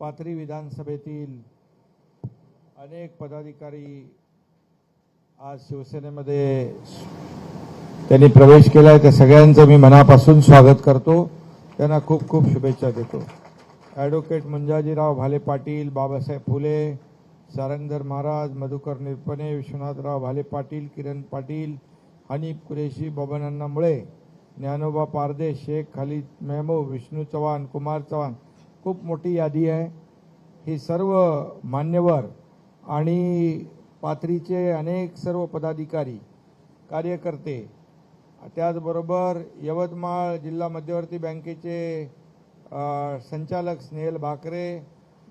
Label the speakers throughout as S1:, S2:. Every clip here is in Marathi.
S1: पाथरी विधानसभेतील अनेक पदाधिकारी आज शिवसेनेमध्ये त्यांनी प्रवेश केला आहे त्या सगळ्यांचं मी मनापासून स्वागत करतो. त्यांना खूप खूप शुभेच्छा देतो. ॲडव्होकेट मुंजाजीराव भाले पाटील बाबासाहेब फुले सारंगधर महाराज मधुकर निरपणे विश्वनाथराव भाले पाटील किरण पाटील हनीफ कुरेशी बबनांना मुळे ज्ञानोबा पारदे शेख खालिद मेमो विष्णू चव्हाण कुमार चव्हाण खूप मोठी यादी आहे. ही सर्व मान्यवर आणि पाथरीचे अनेक सर्व पदाधिकारी कार्यकर्ते त्याचबरोबर यवतमाळ जिल्हा मध्यवर्ती बँकेचे संचालक स्नेहल भाकरे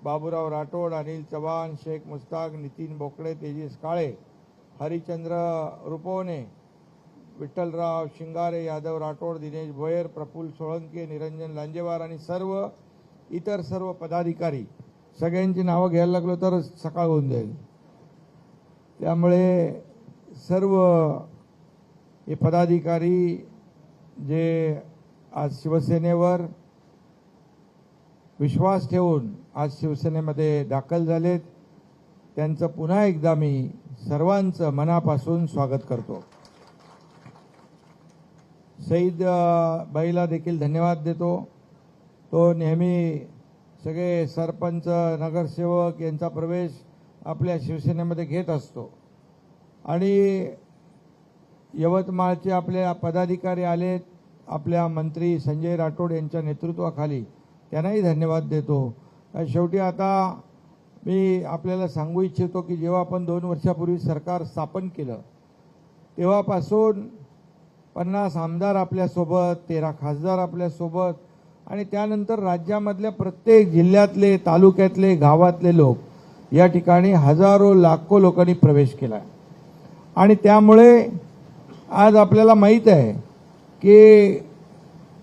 S1: बाबूराव राठोड अनिल चव्हाण शेख मुस्ताक नितीन बोकडे तेजस काळे हरिचंद्र रुपवणे विठ्ठलराव शिंगारे यादव राठोड दिनेश भोयर प्रफुल्ल सोळंके निरंजन लांजेवार आणि सर्व इतर सर्व पदाधिकारी सगळ्यांची नावं घ्यायला लागलो तर सकाळ होऊन जाईल. त्यामुळे सर्व हे पदाधिकारी जे आज शिवसेनेवर विश्वास ठेवून आज शिवसेनेमध्ये दाखल झालेत त्यांचं पुन्हा एकदा मी सर्वांचं मनापासून स्वागत करतो. सईद बाईला देखील धन्यवाद देतो. तो नेहमी सगळे सरपंच नगरसेवक यांचा प्रवेश आपल्या शिवसेनेमध्ये घेत असतो. आणि यवतमाळचे आपल्या पदाधिकारी आलेत आपल्या मंत्री संजय राठोड यांच्या नेतृत्वाखाली. त्यांनाही धन्यवाद देतो. शेवटी आता मी आपल्याला सांगू इच्छितो की जेव्हा आपण दोन वर्षापूर्वी सरकार स्थापन केलं तेव्हापासून पन्नास आमदार आपल्यासोबत तेरा खासदार आपल्यासोबत आणि त्यानंतर राज्यामधल्या प्रत्येक जिल्ह्यातले तालुक्यातले गावातले लोक या ठिकाणी हजारो लाखो लोकांनी प्रवेश केला आहे आणि त्यामुळे आज आपल्याला माहीत आहे की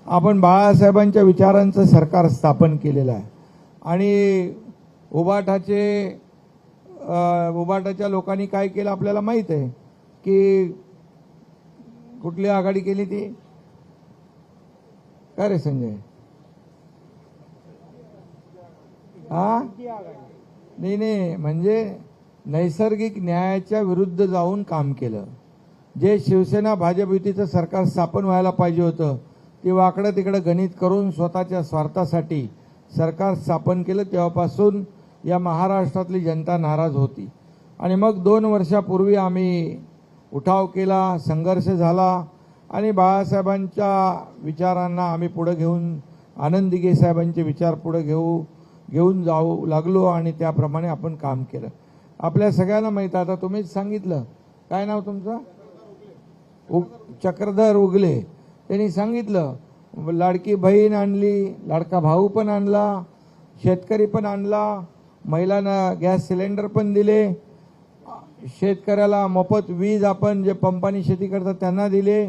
S1: आपण बाळासाहेबांच्या विचारांचं सरकार स्थापन केलेलं आहे. आणि उबाठाचे उबाटाच्या लोकांनी काय केलं आपल्याला माहीत आहे की कुठली आघाडी केली ती? काय रे संजय? हा? नाही नाही. म्हणजे नैसर्गिक न्यायाच्या विरुद्ध जाऊन काम केलं. जे शिवसेना भाजप युतीचं सरकार स्थापन व्हायला पाहिजे होतं ते वाकडं तिकडं गणित करून स्वतःच्या स्वार्थासाठी सरकार स्थापन केलं. तेव्हापासून या महाराष्ट्रातली जनता नाराज होती. आणि मग दोन वर्षापूर्वी आम्ही उठाव केला संघर्ष झाला आणि बाळासाहेबांच्या विचारांना आम्ही पुढं घेऊन आनंदीगे साहेबांचे विचार पुढं घेऊ घेऊन जाऊ लागलो आणि त्याप्रमाणे आपण काम केलं. आपल्या सगळ्यांना माहीत आता तुम्हीच सांगितलं. काय नाव तुमचं? उ चक्रधर उगले. त्यांनी सांगितलं लाडकी बहीण आणली लाडका भाऊ पण आणला शेतकरी पण आणला महिलांना गॅस सिलेंडर पण दिले शेतकऱ्याला मोफत वीज आपण जे पंपानी शेती करतात त्यांना दिले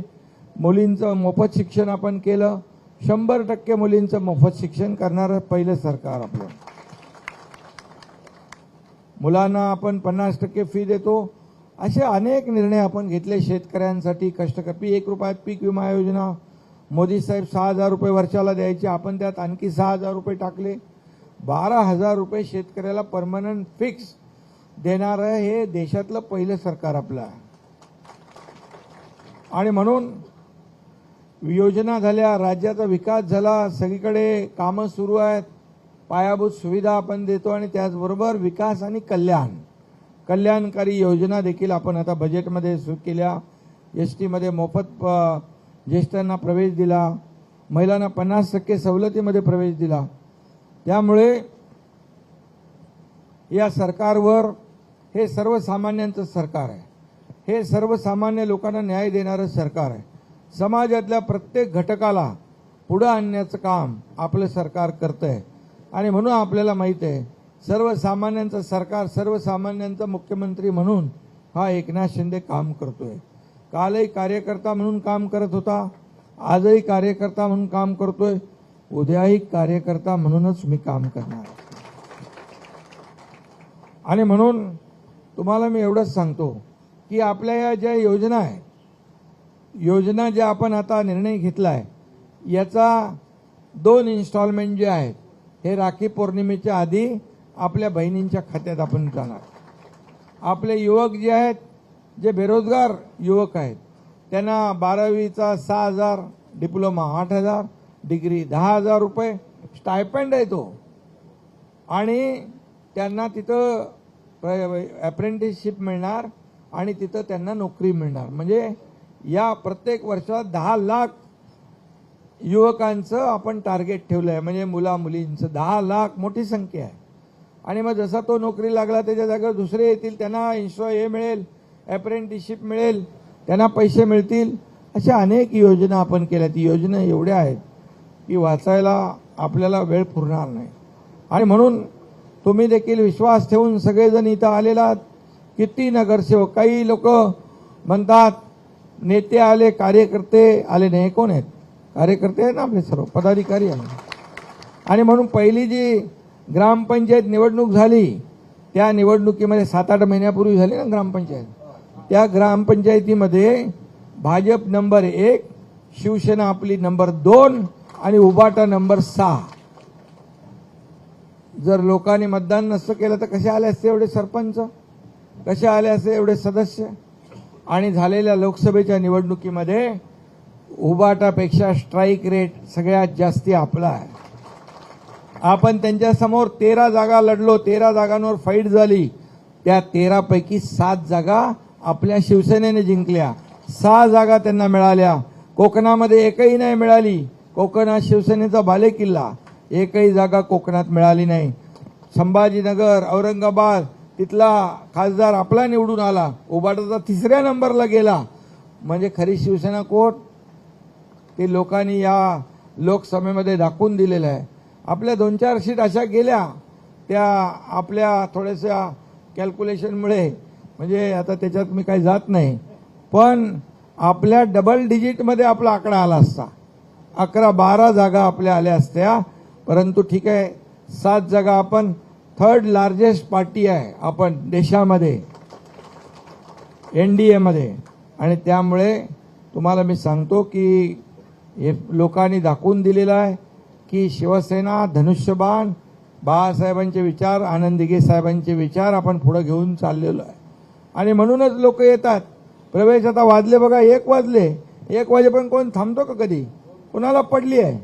S1: मुलींचं मोफत शिक्षण आपण केलं शंभर टक्के मुलींचं मोफत शिक्षण करणारं पहिलं सरकार आपलं. मुलांना आपण पन्नास टक्के फी देतो. असे अनेक निर्णय आपण घेतले शेतकऱ्यांसाठी. कष्टकपी एक रुपयात पीक विमा योजना. मोदी साहेब सहा हजार रुपये वर्षाला द्यायचे आपण त्यात आणखी सहा हजार रुपये टाकले. बारा हजार रुपये शेतकऱ्याला परमनंट फिक्स देणारं हे देशातलं पहिलं सरकार आपलं आहे. आणि म्हणून योजना झाल्या राज्याचा विकास झाला सगळीकडे कामं सुरू आहेत पायाभूत सुविधा आपण देतो आणि त्याचबरोबर विकास आणि कल्याण. कल्याणकारी योजना देखील आपण आता बजेटमध्ये सुरू केल्या. एस टीमध्ये मोफत प ज्येष्ठांना प्रवेश दिला. महिलांना पन्नास टक्के सवलतीमध्ये प्रवेश दिला. त्यामुळे या सरकारवर हे सर्वसामान्यांचं सरकार आहे. हे सर्वसामान्य लोकांना न्याय देणारं सरकार आहे. समाजातल्या प्रत्येक घटकाला पुढं आणण्याचं काम आपलं सरकार करतंय. आणि म्हणून आपल्याला माहीत आहे सर्वसामान्यांचं सरकार सर्वसामान्यांचा मुख्यमंत्री म्हणून हा एकनाथ शिंदे काम करतोय. कालही कार्यकर्ता म्हणून काम करत होता आजही कार्यकर्ता म्हणून काम करतोय उद्याही कार्यकर्ता म्हणूनच मी काम करणार आणि म्हणून तुम्हाला मी एवढंच सांगतो की आपल्या या ज्या योजना आहे योजना ज्या आपण आता निर्णय घेतला आहे याचा दोन इन्स्टॉलमेंट जे आहेत हे राखी पौर्णिमेच्या आधी आपल्या बहिणींच्या खात्यात आपण जाणार. आपले युवक जे आहेत जे बेरोजगार युवक आहेत त्यांना बारावीचा सहा हजार डिप्लोमा आठ हजार डिग्री दहा हजार रुपये स्टायपेंड आहे तो. आणि त्यांना तिथं अप्रेंटिसशिप मिळणार आणि तिथं त्यांना नोकरी मिळणार. म्हणजे या प्रत्येक वर्षात दहा लाख युवकांचं आपण टार्गेट ठेवलं आहे म्हणजे मुला मुलींचं दहा लाख मोठी संख्या आहे. आणि मग जसा तो नोकरी लागला त्याच्या जागेवर दुसरे येतील त्यांना इन्शो हे मिळेल अप्रेंटिसशिप मिळेल त्यांना पैसे मिळतील. अशा अनेक योजना आपण केल्या. ती योजना एवढ्या आहेत की वाचायला आपल्याला वेळ पुरणार नाही. आणि म्हणून तुम्ही देखील विश्वास ठेवून सगळेजण इथं आलेला आहात. किती नगरसेवक काही लोक म्हणतात नेते आले कार्यकर्ते आले नाही कोण आहेत? कार्यकर्ते आहेत ना आपले सर्व पदाधिकारी आहेत आणि म्हणून पहिली जी ग्रामपंचायत निवडणूक झाली त्या निवडणुकीमध्ये सात आठ महिन्यापूर्वी झाली ना ग्रामपंचायत. त्या ग्रामपंचायतीमध्ये भाजप नंबर एक शिवसेना आपली नंबर दोन आणि उबाटा नंबर सहा. जर लोकांनी मतदान नसतं केलं तर कसे आले असते एवढे सरपंच? कसे आले असते एवढे सदस्य? आणि झालेल्या लोकसभेच्या निवडणुकीमध्ये उबाटापेक्षा स्ट्राईक रेट सगळ्यात जास्ती आपला आहे. आपण त्यांच्यासमोर तेरा जागा लढलो तेरा जागांवर फाईट झाली. त्या तेरापैकी सात जागा आपल्या शिवसेनेने जिंकल्या. सहा जागा त्यांना मिळाल्या. कोकणामध्ये एकही नाही मिळाली. कोकण हा शिवसेनेचा बालेकिल्ला एकही जागा कोकणात मिळाली नाही. संभाजीनगर औरंगाबाद तिथला खासदार आपला निवडून आला. उबाटाचा तिसऱ्या नंबरला गेला. म्हणजे खरी शिवसेना कोण? ते लोकांनी या लोकसभेमध्ये दाखवून दिलेलं आहे. आपल्या दोन चार सीट अशा गेल्या. त्या आपल्या थोड्याशा कॅल्क्युलेशनमुळे म्हणजे आता त्याच्यात मी काही जात नाही. पण आपल्या डबल डिजिटमध्ये आपला आकडा आला असता. अकरा बारा जागा आपल्या आल्या असत्या. परंतु ठीक आहे सात जागा आपण थर्ड लार्जेस्ट पार्टी आहे आपण देशामध्ये एन डी एमध्ये आणि त्यामुळे तुम्हाला मी सांगतो की हे लोकांनी दाखवून दिलेलं आहे की शिवसेना धनुष्यबाण बाळासाहेबांचे विचार आनंद साहेबांचे विचार आपण पुढं घेऊन चाललेलो आहे. आणि म्हणूनच लोक येतात. प्रवेश आता वाजले बघा एक वाजले. एक वाजेपर्यंत कोण थांबतो का कधी? कुणाला पडली आहे?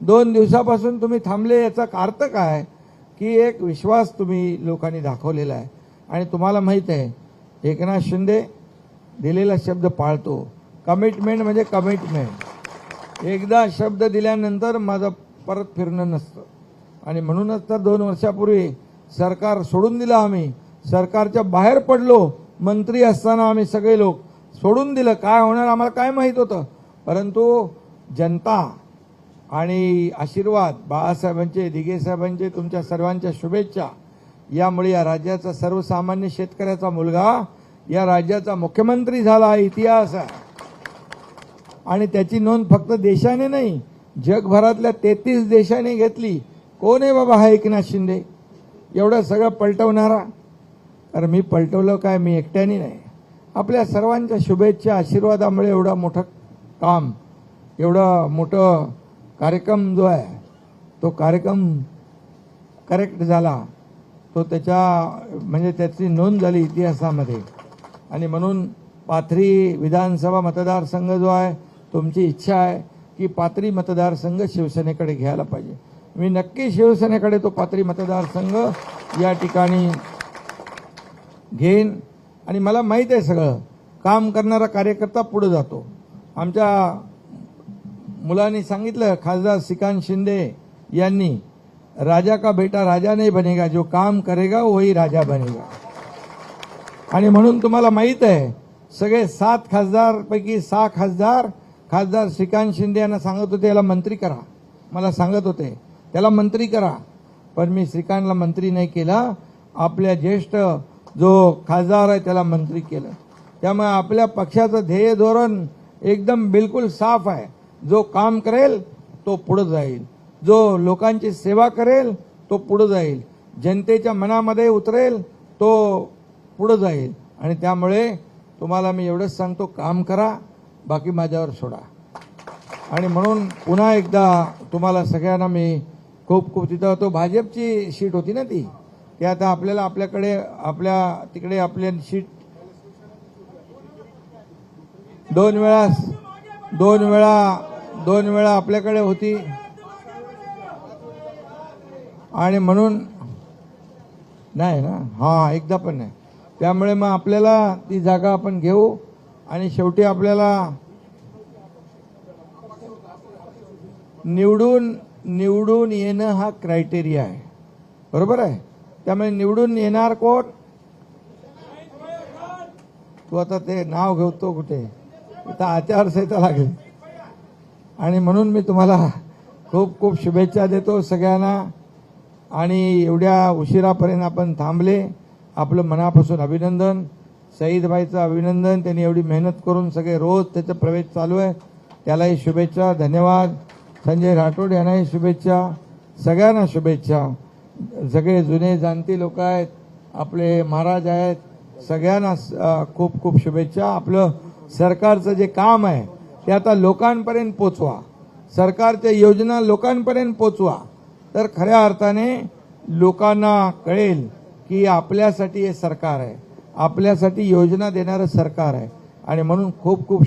S1: दोन दिवसापासून तुम्ही थांबले याचा अर्थ काय? की एक विश्वास तुम्ही लोकांनी दाखवलेला आहे. आणि तुम्हाला माहीत आहे एकनाथ शिंदे दिलेला शब्द पाळतो. कमिटमेंट म्हणजे कमिटमेंट एकदा शब्द दिल्यानंतर माझं परत फिरणं नसतं. आणि म्हणूनच तर दोन वर्षापूर्वी सरकार सोडून दिलं आम्ही. सरकारच्या बाहेर पडलो मंत्री असताना आम्ही सगळे लोक सोडून दिलं. काय होणार आम्हाला काय माहीत होतं? परंतु जनता आणि आशीर्वाद बाळासाहेबांचे दिघेसाहेबांचे तुमच्या सर्वांच्या शुभेच्छा. यामुळे या राज्याचा सर्वसामान्य शेतकऱ्याचा मुलगा या राज्याचा मुख्यमंत्री झाला हा इतिहास आहे. आणि त्याची नोंद फक्त देशाने नाही जगभरातल्या तेहतीस देशाने घेतली. कोण आहे बाबा हा एकनाथ शिंदे? एवढं सगळं पलटवणारा? कारण मी पलटवलं काय? मी एकट्याने नाही. आपल्या सर्वांच्या शुभेच्छा आशीर्वादामुळे एवढं मोठं काम एवढं मोठं कार्यक्रम जो आहे तो कार्यक्रम करेक्ट झाला तो त्याच्या म्हणजे त्याची नोंद झाली इतिहासामध्ये. आणि म्हणून पाथरी विधानसभा मतदारसंघ जो आहे तुमची इच्छा आहे की पाथरी मतदारसंघ शिवसेनेकडे घ्यायला पाहिजे. मी नक्की शिवसेनेकडे तो पाथरी मतदारसंघ या ठिकाणी घेईन. आणि मला माहीत आहे सगळं काम करणारा कार्यकर्ता पुढे जातो. आमच्या मुलांनी सांगितलं खासदार श्रीकांत शिंदे यांनी राजा का बेटा राजा नाही बनेगा जो काम करेगा वही राजा बनेगा. आणि म्हणून तुम्हाला माहीत आहे सगळे सात खासदारपैकी सहा खासदार खासदार श्रीकांत शिंदे यांना सांगत होते याला मंत्री करा. मला सांगत होते त्याला मंत्री करा. पण मी श्रीकांतला मंत्री नाही केला. आपल्या ज्येष्ठ जो खासदार आहे त्याला मंत्री केलं. त्यामुळे आपल्या पक्षाचं ध्येय धोरण एकदम बिलकुल साफ आहे. जो काम करेल तो पुढे जाईल. जो लोकांची सेवा करेल तो पुढे जाईल. जनतेच्या मनामध्ये उतरेल तो पुढे जाईल. आणि त्यामुळे तुम्हाला मी एवढंच सांगतो काम करा बाकी माझ्यावर सोडा. आणि म्हणून पुन्हा एकदा तुम्हाला सगळ्यांना मी खूप खूप तिथं तो भाजपची शीट होती ना ती? ती आता आपल्याला आपल्याकडे आपल्या तिकडे आपल्या शीट दोन वेळा दोन वेळा दोन वेळा आपल्याकडे होती. आणि म्हणून नाही ना? हा एकदा पण नाही. त्यामुळे मग आपल्याला ती जागा आपण घेऊ आणि शेवटी आपल्याला निवडून निवडून येणं हा क्रायटेरिया आहे. बरोबर आहे? त्यामुळे निवडून येणार कोण? तू आता ते नाव घेतो कुठे? आता आचारसंहिता लागेल. आणि म्हणून मी तुम्हाला खूप खूप शुभेच्छा देतो सगळ्यांना. आणि एवढ्या उशिरापर्यंत आपण थांबले. आपलं मनापासून अभिनंदन. सईदबाईचं अभिनंदन. त्यांनी एवढी मेहनत करून सगळे रोज त्याचा प्रवेश चालू आहे. त्यालाही शुभेच्छा. धन्यवाद. संजय राठोड यांनाही शुभेच्छा. सगळ्यांना शुभेच्छा. सगळे जुने जाणती लोक आहेत. आपले महाराज आहेत. सगळ्यांना खूप खूप शुभेच्छा. आपलं सरकारचं जे काम आहे ते आता लोकांपर्यंत पोचवा. सरकारच्या योजना लोकांपर्यंत पोचवा. तर खऱ्या अर्थाने लोकांना कळेल की आपल्यासाठी हे सरकार आहे. आपल्यासाठी योजना देणारं सरकार आहे. आणि म्हणून खूप खूप